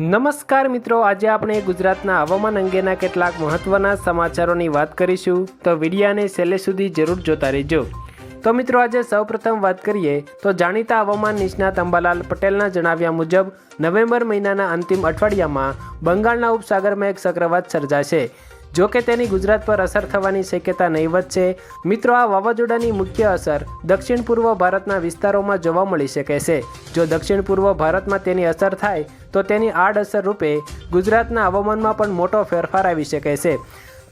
નમસ્કાર મિત્રો, આજે આપણે ગુજરાતના હવામાન અંગેના કેટલાક મહત્વના સમાચારોની વાત કરીશું. તો વિડીયાને છેલ્લે સુધી જરૂર જોતા રહેજો. તો મિત્રો, આજે સૌપ્રથમ વાત કરીએ, તો જાણીતા હવામાન નિષ્ણાત અંબાલાલ પટેલના જણાવ્યા મુજબ, નવેમ્બર મહિનાના અંતિમ અઠવાડિયામાં બંગાળના ઉપસાગરમાં એક ચક્રવાત સર્જાશે. જો કે તેની ગુજરાત પર અસર થવાની શક્યતા નહીવત છે. મિત્રો, આ વાવાઝોડાની મુખ્ય અસર દક્ષિણ પૂર્વ ભારતના વિસ્તારોમાં જોવા મળી શકે છે. જો દક્ષિણ પૂર્વ ભારતમાં તેની અસર થાય, તો તેની આડઅસર રૂપે ગુજરાતના હવામાનમાં પણ મોટો ફેરફાર આવી શકે છે.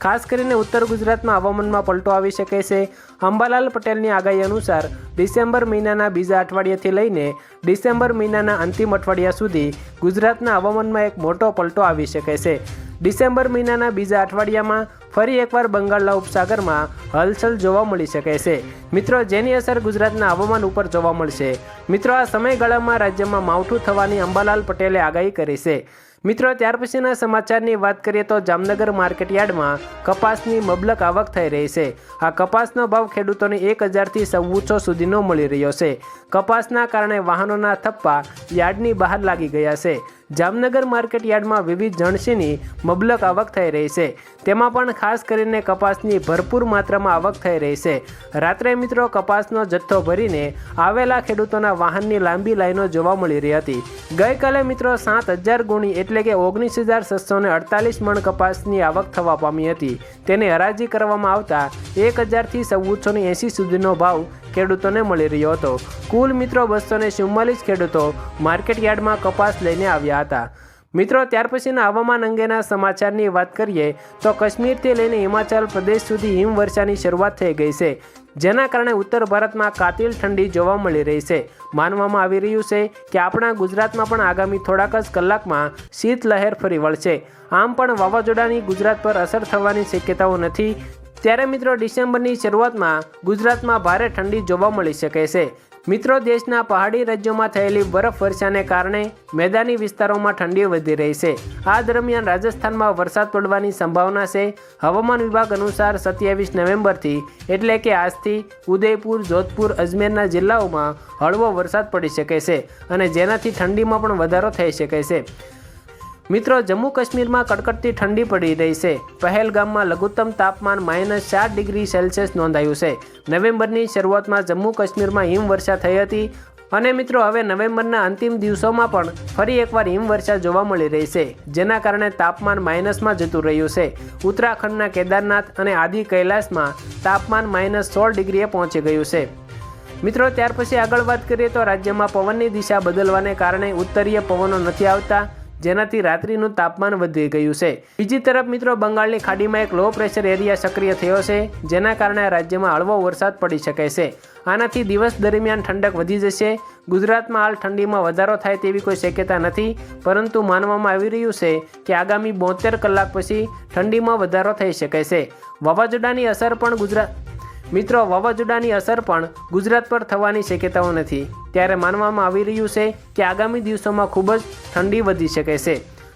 ખાસ કરીને ઉત્તર ગુજરાતમાં હવામાનમાં પલટો આવી શકે છે. અંબાલાલ પટેલની આગાહી અનુસાર, ડિસેમ્બર મહિનાના બીજા અઠવાડિયાથી લઈને ડિસેમ્બર મહિનાના અંતિમ અઠવાડિયા સુધી ગુજરાતના હવામાનમાં એક મોટો પલટો આવી શકે છે. ડિસેમ્બર મહિનાના બીજા અઠવાડિયામાં ફરી એકવાર બંગાળના ઉપસાગરમાં હલચલ જોવા મળી શકે છે. મિત્રો, જેની અસર ગુજરાતના હવામાન ઉપર જોવા મળશે. મિત્રો, આ સમયગાળામાં રાજ્યમાં માવઠું થવાની અંબાલાલ પટેલે આગાહી કરી છે. મિત્રો, ત્યાર પછીના સમાચારની વાત કરીએ તો જામનગર માર્કેટ યાર્ડમાં કપાસની મબલક આવક થઈ રહી છે. આ કપાસનો ભાવ ખેડૂતોને એક હજારથી સવ્વીસો સુધીનો મળી રહ્યો છે. કપાસના કારણે વાહનોના થપ્પા યાર્ડની બહાર લાગી ગયા છે. જામનગર માર્કેટ યાર્ડમાં વિવિધ જણસીની મબલક આવક થઈ રહી છે. તેમાં પણ ખાસ કરીને કપાસની ભરપૂર માત્રામાં આવક થઈ રહી છે. રાત્રે મિત્રો કપાસનો જથ્થો ભરીને આવેલા ખેડૂતોના વાહનની લાંબી લાઈનો જોવા મળી રહી હતી. ગઈકાલે મિત્રો સાત હજાર ગુણી એટલે કે ઓગણીસ હજાર છસો ને અડતાલીસ મણ કપાસની આવક થવા પામી હતી. તેને હરાજી કરવામાં આવતા એક હજારથી ચૌદસો ને એંસી સુધીનો ભાવ ખેડૂતોને મળી રહ્યો હતો. કુલ મિત્રો બસો ને ચુમ્માલીસ ખેડૂતો માર્કેટ યાર્ડમાં કપાસ લઈને આવ્યા હતા. મિત્રો, ત્યાર પછીના હવામાન અંગેના સમાચારની વાત કરીએ, તો કાશ્મીરથી લઈને હિમાચલ પ્રદેશ સુધી હિમવર્ષાની શરૂઆત થઈ ગઈ છે, જેના કારણે ઉત્તર ભારતમાં કાતિલ ઠંડી જોવા મળી રહી છે. માનવામાં આવી રહ્યું છે કે આપણા ગુજરાતમાં પણ આગામી થોડાક જ કલાકમાં શીત લહેર ફરી વળશે. આમ પણ વાવાઝોડાની ગુજરાત પર અસર થવાની શક્યતાઓ નથી ત્યારે મિત્રો ડિસેમ્બરની શરૂઆતમાં ગુજરાતમાં ભારે ઠંડી જોવા મળી શકે છે. મિત્રો, દેશના પહાડી રાજ્યોમાં થયેલી બરફ વર્ષાને કારણે મેદાની વિસ્તારોમાં ઠંડી વધી રહી છે. આ દરમિયાન રાજસ્થાનમાં વરસાદ પડવાની સંભાવના છે. હવામાન વિભાગ અનુસાર સત્યાવીસ નવેમ્બરથી એટલે કે આજથી ઉદયપુર, જોધપુર, અજમેરના જિલ્લાઓમાં હળવો વરસાદ પડી શકે છે અને જેનાથી ઠંડીમાં પણ વધારો થઈ શકે છે. મિત્રો જમ્મુ કાશ્મીરમાં કડકડતી ઠંડી પડી રહી છે. પહેલગામમાં લઘુત્તમ તાપમાન માઇનસ ચાર ડિગ્રી સેલ્સિયસ નોંધાયું છે. નવેમ્બરની શરૂઆતમાં જમ્મુ કાશ્મીરમાં હિમવર્ષા થઈ હતી અને મિત્રો, હવે નવેમ્બરના અંતિમ દિવસોમાં પણ ફરી એકવાર હિમવર્ષા જોવા મળી રહી છે, જેના કારણે તાપમાન માઇનસમાં જતું રહ્યું છે. ઉત્તરાખંડના કેદારનાથ અને આદિ કૈલાસમાં તાપમાન માઇનસ સોળ ડિગ્રીએ પહોંચી ગયું છે. મિત્રો, ત્યાર પછી આગળ વાત કરીએ તો રાજ્યમાં પવનની દિશા બદલવાને કારણે ઉત્તરીય પવનો નથી આવતા. જેનાથી રાત્રિનું તાપમાન વધી ગયું છે. બીજી તરફ મિત્રો, બંગાળની ખાડીમાં એક લો પ્રેશર એરિયા સક્રિય થયો છે, જેના કારણે રાજ્યમાં હળવો વરસાદ પડી શકે છે. આનાથી દિવસ દરમિયાન ઠંડક વધી જશે. ગુજરાતમાં હાલ ઠંડીમાં વધારો થાય તેવી કોઈ શક્યતા નથી, પરંતુ માનવામાં આવી રહ્યું છે કે આગામી બોતેર કલાક પછી ઠંડીમાં વધારો થઈ શકે છે. વાવાઝોડાની અસર પણ ગુજરાત મિત્રો, વાવાઝોડાની અસર પણ ગુજરાત પર થવાની શક્યતાઓ નથી. ત્યારે માનવામાં આવી રહ્યું છે કે આગામી દિવસોમાં ખૂબ જ ઠંડી વધી શકે છે.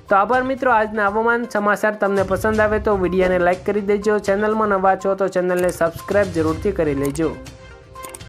તો આભાર મિત્રો, આજના હવામાન સમાચાર તમને પસંદ આવે તો વિડીયોને લાઇક કરી દેજો, ચેનલમાં નવા છો તો ચેનલને સબસ્ક્રાઈબ જરૂરથી કરી લેજો.